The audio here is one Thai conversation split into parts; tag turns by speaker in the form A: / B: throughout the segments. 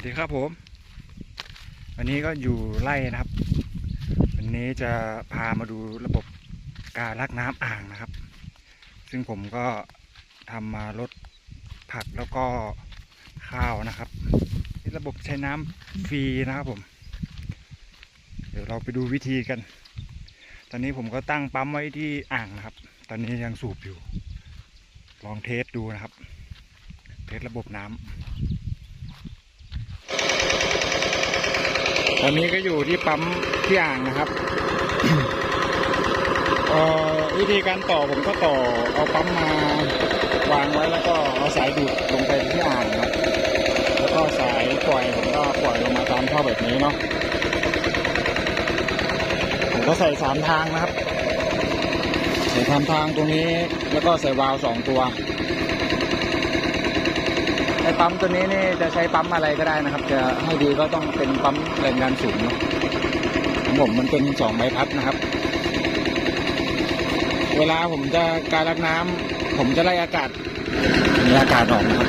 A: วัสดีครับผม วันนี้ก็อยู่ไร่นะครับ วันนี้จะพามาดูระบบการลักน้ำอ่างนะครับ ซึ่งผมก็ทำมาลดผักแล้วก็ข้าวนะครับระบบใช้น้ำฟรีนะครับผม เดี๋ยวเราไปดูวิธีกัน ตอนนี้ผมก็ตั้งปั๊มไว้ที่อ่างนะครับ ตอนนี้ยังสูบอยู่ ลองเทสดูนะครับ เทสระบบน้ำ ตอนนี้ก็อยู่ที่ปั๊มที่อ่างนะครับอ่อวิธีการต่อผมก็ต่อเอาปั๊มมาวางไว้แล้วก็เอาสายดูดลงไปที่อ่างนะครับแล้วก็สายปล่อยผมก็ปล่อยลงมาตามท่อแบบนี้เนาะผมก็ใส่สามทางนะครับ ใส่ทำทางตรงนี้แล้วก็ใส่วาล์วสองตัว ปั๊มตัวนี้นี่จะใช้ปั๊มอะไรก็ได้นะครับ จะให้ดีก็ต้องเป็นปั๊มแรงดันสูงเนอะของผมมันเป็นสองใบพัดนะครับ เวลาผมจะการรักน้ำผมจะไล่อากาศมีอากาศออกนะครับ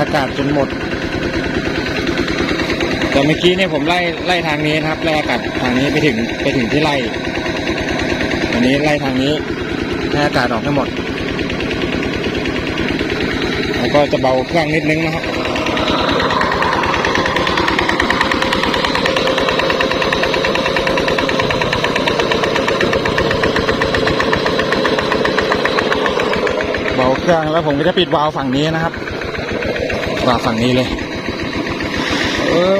A: อากาศจนหมด แต่เมื่อกี้เนี่ยผมไล่ไล่ทางนี้นะครับไล่อากาศทางนี้ไปถึงไปถึงที่ไล่อันนี้ไล่ทางนี้ให้อากาศออกให้หมด แล้วก็จะเบาเครื่องนิดนึงนะครับเบาเครื่องแล้วผมก็จะปิดวาล์วฝั่งนี้นะครับวาล์วฝั่งนี้เลยเออ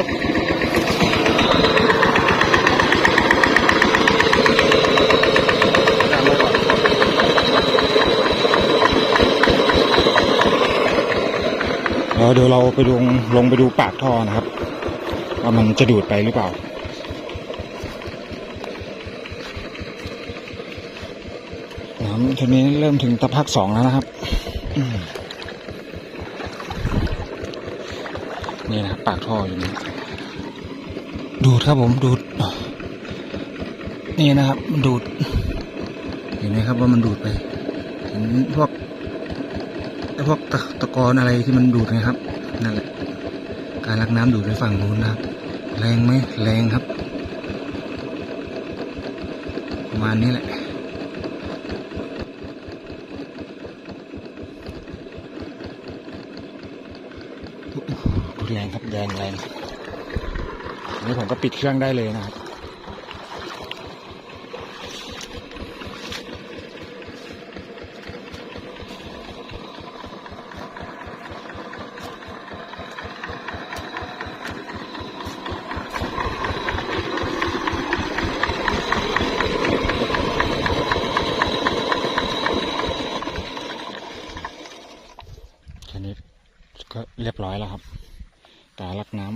A: ตามไว้ก่อน แล้วเดี๋ยวเราไปลงลงไปดูปากท่อนะครับว่ามันจะดูดไปหรือเปล่าน้ำทีนี้เริ่มถึงตะพักสองแล้วนะครับนี่นะครับปากท่ออยู่นี่ดูดครับผมดูด นี่นะครับ มันดูด เห็นไหมครับว่ามันดูดไป เห็นพวก ไอ้พวกตะตะกอนอะไรที่มันดูดนะครับนั่นแหละการลักน้ำดูดไปฝั่งนู้นนะครับ แรงไหมแรงครับประมาณนี้แหละแรงครับแรงแรงนนี้ผมก็ปิดเครื่องได้เลยนะครับ แค่นี้ก็ เรียบร้อยแล้วครับ ตาลักน้ำ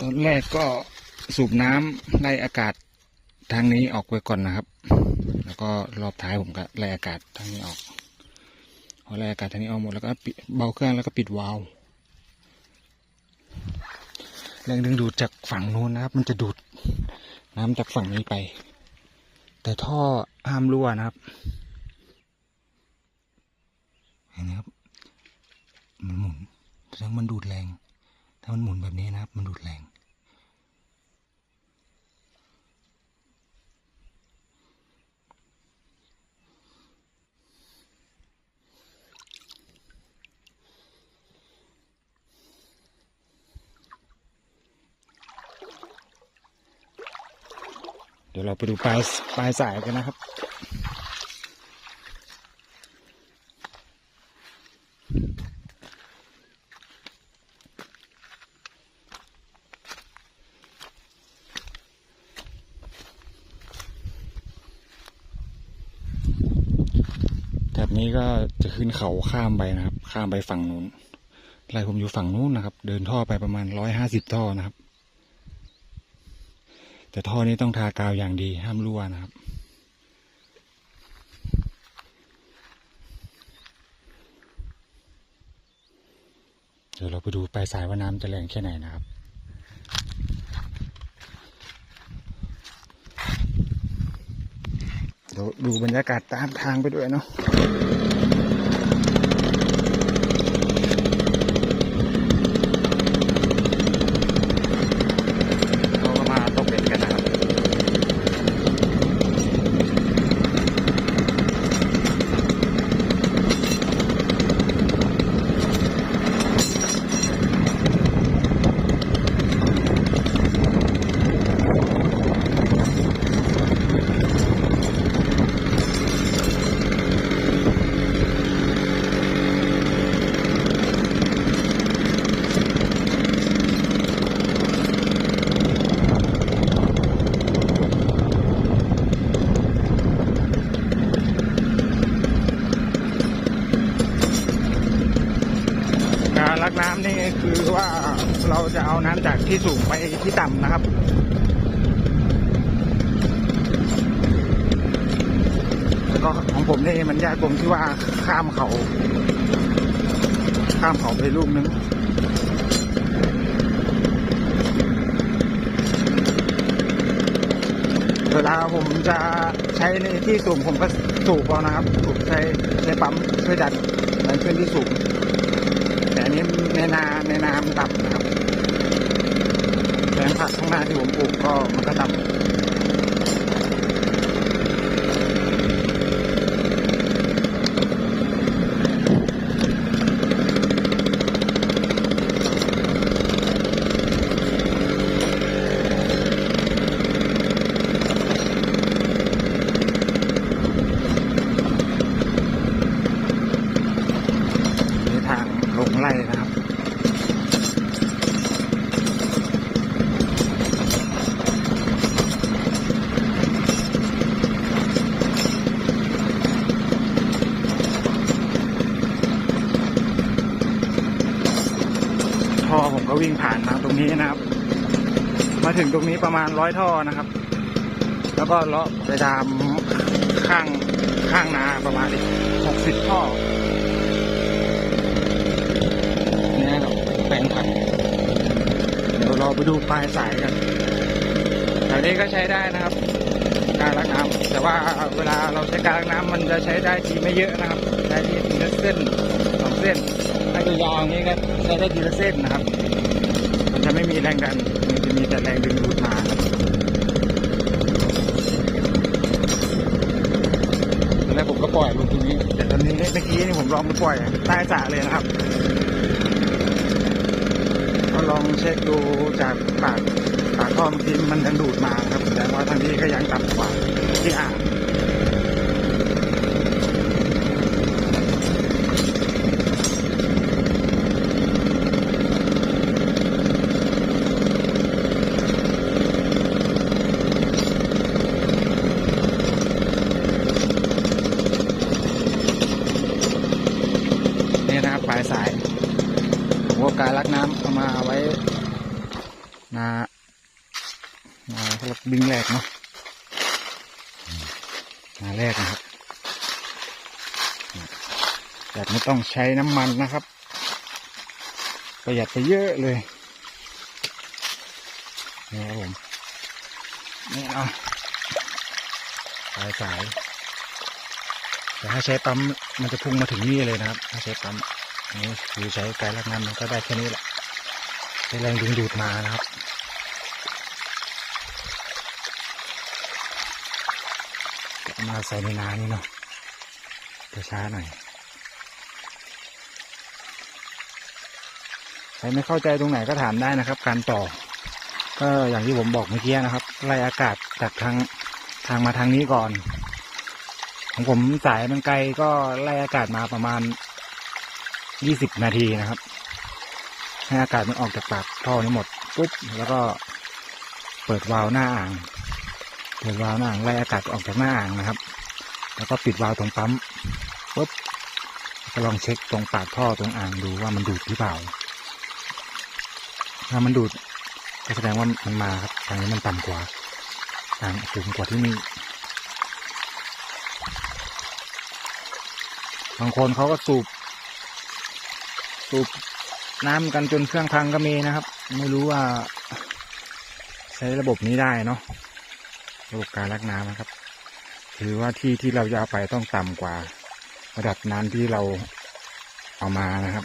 A: ตอนแรกก็สูบน้ำไล่อากาศทางนี้ออกไปก่อนนะครับ แล้วก็รอบท้ายผมก็ไล่อากาศทางนี้ออกพอไล่อากาศทางนี้ออกหมดแล้วก็ปิดเบาเครื่องแล้วก็ปิดวาล์วแรงดึงดูดจากฝั่งนู้นนะครับ มันจะดูดน้ำจากฝั่งนี้ไป แต่ท่อห้ามรั่วนะครับ ห็นไหมครับ มันหมุนแสดงมันดูดแรง ถ้ามันหมุนแบบนี้นะครับ มันดูดแรงเดี๋ยวเราไปดูปลายปลายสายกันนะครับ นี้ก็จะขึ้นเขาข้ามไปนะครับ ข้ามไปฝั่งนู้นไล่ผมอยู่ฝั่งนู้นนะครับ เดินท่อไปประมาณร้อยห้าสิบท่อนะครับ แต่ท่อนี้ต้องทากาวอย่างดีห้ามรั่วนะครับเดี๋ยวเราไปดูปลายสายว่าน้ำจะแรงแค่ไหนนะครับ ดูบรรยากาศตามทางไปด้วยเนาะเราก็มาตกเบ็ดกันนะครับ การลักน้ำนี่คือว่า เราจะเอาน้ำจากที่สูงไปที่ต่ำนะครับแล้วก็ของผมนี่มันยากตรงที่ว่าข้ามเขา ข้ามเขาไปลูกนึงเวลาผมจะใช้ในที่สูงผมก็สูบเอานะครับ สูบใช้ใช้ปั๊มช่วยดันดันขึ้นที่สูง ในนาในนามันต่ำนะครับแปลงผักข้างหน้าที่ผมปลูกก็มันก็ดำนี่ทางลงไล่นะครับ ท่อผมก็วิ่งผ่าน มาตรงนี้นะครับ มาถึงตรงนี้ประมาณร้อยท่อนะครับ แล้วก็เลาะไปตามข้างข้างนาประมาณหกสิบท่อเนี่ยครับแปลงผักเดี๋ยวเราไปดูปลายสายกันแถวนี้ก็ใช้ได้นะครับ การล้างน้ำแต่ว่าเวลาเราใช้การล้างน้ำมันจะใช้ได้ทีไม่เยอะนะครับใช้ทีละเส้นสองเส้นถ้าตัวยาวอย่างนี้ก็ใช้ได้ทีละเส้นนะครับ จะไม่มีแรงดันมันจะมีแต่แรงดึงดูดมาครับตอนแรกผมก็ปล่อยลงตรงนี้ แต่ตอนนี้เมื่อกี้นี่ผมลองไปปล่อยใต้สระเลยนะครับก็ลองเช็คดูจากปากปากท่อเมื่อกี้มันยังดูดมาครับแต่ว่าทางนี้ก็ยังต่ำกว่าที่อ่าง นี่นะครับปลายสายหัวการลัก น้ำเอามาไว้นานาสำหรับบิงแรกเนาะนาแรกนะครับแบบไม่ต้องใช้น้ำมันนะครับ ประหยัดไปเยอะเลยนี่ครับผมนี่เอาปลายสายแต่ถ้าใช้ปั๊มมันจะพุ่งมาถึงนี่เลยนะครับ ถ้าใช้ปั๊มนนี้คือใช้การลักน้ำมันก็ได้แค่นี้แหละ ใช้แรงดึงดูดมานะครับมาใส่ในนานี่เนาะจะช้าหน่อยใครไม่เข้าใจตรงไหนก็ถามได้นะครับ การต่อ ก็อย่างที่ผมบอกเมื่อกี้นะครับไล่อากาศจากทางทางมาทางนี้ก่อน ของผมสายมันไกลก็ไล่อากาศมาประมาณยี่สิบนาทีนะครับ ให้อากาศมันออกจากปากท่อนี้หมดปุ๊บแล้วก็เปิดวาล์วหน้าอ่าง เปิดวาล์วหน้าอ่างไล่อากาศออกจากหน้าอ่างนะครับ แล้วก็ปิดวาล์วตรงปั๊มปุ๊บก็ลองเช็คตรงปากท่อตรงอ่างดูว่ามันดูดหรือเปล่า ถ้ามันดูดก็แสดงว่ามันมาครับทางนี้มันต่ำกว่าอ่างสูงกว่าที่นี่บางคนเขาก็สูบสูบ น้ำกันจนเครื่องพังก็มีนะครับ ไม่รู้ว่า ใช้ระบบนี้ได้เนาะระบบการลักน้ำนะครับ ถือว่าที่ที่เราจะเอาไปต้องต่ำกว่า ระดับน้ำที่เราเอามานะครับ